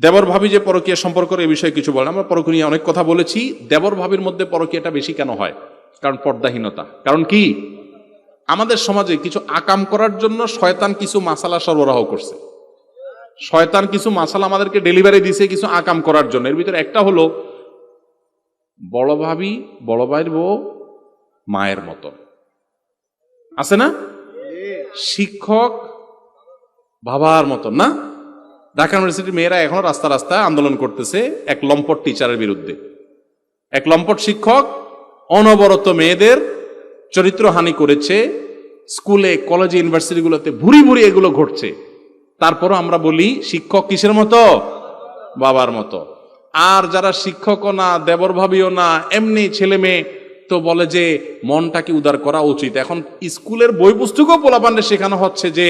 দেবর ভাবি যে পরকীয়া সম্পর্কের এই বিষয়ে কিছু বলেন। আমরা পরকীয়া নিয়ে অনেক কথা বলেছি। দেবর ভাবির মধ্যে পরকীয়াটা বেশি কেন হয়? কারণ পর্দাহীনতা। কারণ কি? আমাদের সমাজে কিছু আকাম করার জন্য শয়তান কিছু মাসালা সরবরাহ করছে। শয়তান কিছু মাসালা আমাদেরকে ডেলিভারি দিছে কিছু আকাম করার জন্য। এর ভিতরে একটা হলো বড় ভাবি বড় ভাইয়ের বউ মায়ের মতো। আছে না? শিক্ষক বাবার মতো না? ঢাকা ইউনিভার্সিটির মেয়েরা এখনও রাস্তা রাস্তায় আন্দোলন করতেছে এক লম্পট টিচারের বিরুদ্ধে। এক লম্পট শিক্ষক অনবরত মেয়েদের চরিত্রহানি করেছে, স্কুলে, কলেজে, ইউনিভার্সিটিগুলোতে ভুরি ভুরি এগুলো ঘটছে। তারপরও আমরা বলি, শিক্ষক কিসের মতো? বাবার মতো। আর যারা শিক্ষকও না দেবর ভাবিও না, এমনি ছেলে মেয়ে তো বলে যে মনটাকে উদার করা উচিত। এখন স্কুলের বই পুস্তকও পোলাপান্ডে শেখানো হচ্ছে যে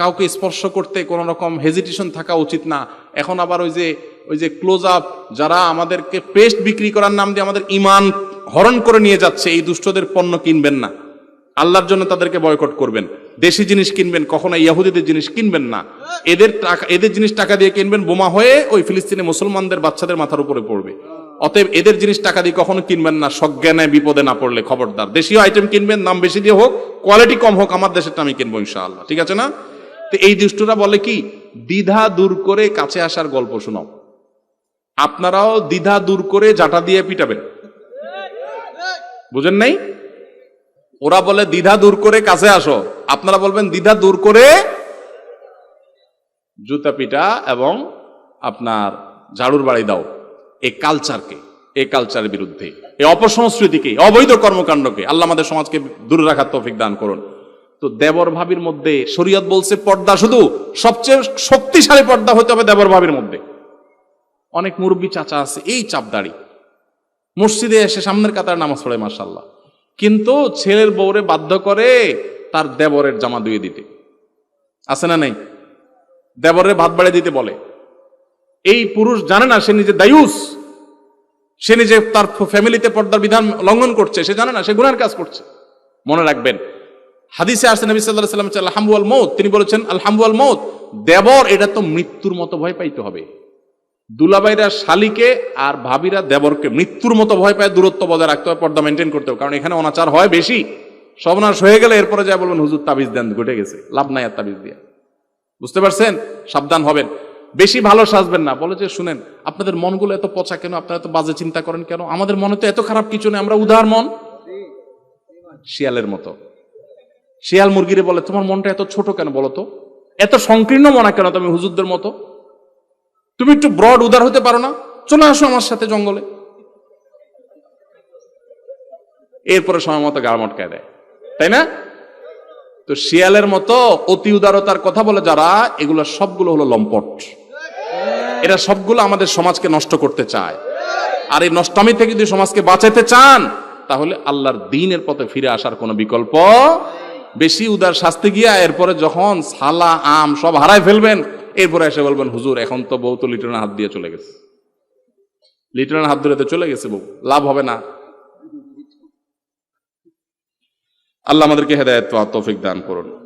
কাউকে স্পর্শ করতে কোনো রকম হেজিটেশন থাকা উচিত না। এখন আবার ওই যে ওই যে ক্লোজ আপ যারা আমাদেরকে পেস্ট বিক্রি করার নাম দিয়ে আমাদের ইমান হরণ করে নিয়ে যাচ্ছে, এই দুষ্টদের পণ্য কিনবেন না। আল্লাহর জন্য তাদেরকে বয়কট করবেন। দেশি জিনিস কিনবেন, কখনো ইয়াহুদিদের জিনিস কিনবেন না। এদের টাকা, এদের জিনিস টাকা দিয়ে কিনবেন, বোমা হয়ে ওই ফিলিস্তিনে মুসলমানদের বাচ্চাদের মাথার উপরে পড়বে। অতএব এদের জিনিস টাকা দিয়ে কখনো কিনবেন না, সজ্ঞানে বিপদে না পড়লে খবরদার। দেশীয় আইটেম কিনবেন, দাম বেশি দিয়ে হোক কোয়ালিটি কম হোক, আমার দেশেরটা আমি কিনবো ইনশাআল্লাহ, ঠিক আছে না? তো এই দুষ্টরা বলে কি, দ্বিধা দূর করে কাছে আসার গল্প শোনাও। আপনারাও দ্বিধা দূর করে জাটা দিয়ে পিটাবেন। বুঝেন নাই? ওরা বলে, দ্বিধা দূর করে কাছে আসো। আপনারা বলবেন, দ্বিধা দূর করে জুতা পিটা এবং আপনার ঝাড়ুর বাড়ি দাও। এই কালচারকে এই কালচারের বিরুদ্ধে এই অপসংস্কৃতিকে অবৈধ কর্মকাণ্ডকে আল্লাহ আমাদের সমাজকে দূরে রাখার তৌফিক দান করুন। তো দেবর ভাবির মধ্যে শরীয়ত বলছে, পর্দা শুধু সবচেয়ে শক্তিশালী পর্দা হতে হবে দেবর ভাবির মধ্যে। অনেক মুরব্বী চাচা আছে, এই চাপদাড়ি। মসজিদে এসে সামনের কাতার নামাজ পড়ে মাসাল্লাহ কিন্তু ছেলের বউরে বাধ্য করে তার দেবরের জামা ধুয়ে দিতে। আছে না নেই? দেবরের ভাত বাড়ি দিতে বলে। এই পুরুষ জানে না, সে নিজে দায়ুস। সে নিজে তার ফ্যামিলিতে পর্দার বিধান লঙ্ঘন করছে, সে জানে না, সে গুনার কাজ করছে। মনে রাখবেন, হাদিসে আসছে নবী সাল্লাহ সাল্লাম আল হাম্বুয়াল মৌত তিনি বলেছেন আল হাম্বুয়াল মৌত দেবর, এটা তো মৃত্যুর মতো ভয় পাইতে হবে। দুলাবাইরা শালিকে আর ভাবিরা দেবরকে মৃত্যুর মতো ভয় পায়, দূরত্ব বজায় রাখতে হবে, পর্দা মেনটেন করতে হবে। কারণ এখানে অনাচার হয় বেশি। সবনাশ হয়ে গেলে এরপরে যা বলবেন, হুজুর তাবিজ দেন, ঘটে গেছে। লাভ নাই আর তাবিজ দিয়ে। বুঝতে পারছেন? সাবধান হবেন। বেশি ভালো সাজবেন না। বলে যে, শুনেন, আপনাদের মনগুলো এত পচা কেন? আপনারা এত বাজে চিন্তা করেন কেন? আমাদের মনে তো এত খারাপ কিছু নেই। আমরা উদার মন। শিয়ালের মতো। শিয়াল মুরগিরে বলে, তোমার মনটা এত ছোট কেন বলো তো? এত সংকীর্ণ মনা কেন তুমি হুজুরদের মতো? তুমি একটু ব্রড উদার হতে পারো না? চলে আসো আমার সাথে জঙ্গলে। এরপরে সময় মতো গাড় মটকায় দেয়। তাই না? তো শিয়ালের মতো অতি উদারতার কথা বলে যারা, এগুলো সবগুলো হলো লম্পট। এরা সবগুলো আমাদের সমাজকে নষ্ট করতে চায়। আর এই নষ্টামি থেকে যদি সমাজকে বাঁচাতে চান, তাহলে আল্লাহর দিনের পথে ফিরে আসার কোনো বিকল্প বেশি। উদার শাস্তি গিয়া এরপরে যখন সালা, আম সব হারায় ফেলবেন, এরপরে এসে বলবেন, হুজুর, এখন তো বউ তো লিটনের হাত দিয়ে চলে গেছে। লিটনের হাত ধরে তো চলে গেছে বউ, লাভ হবে না। আল্লাহ আমাদেরকে হেদায়ত তৌফিক দান করুন।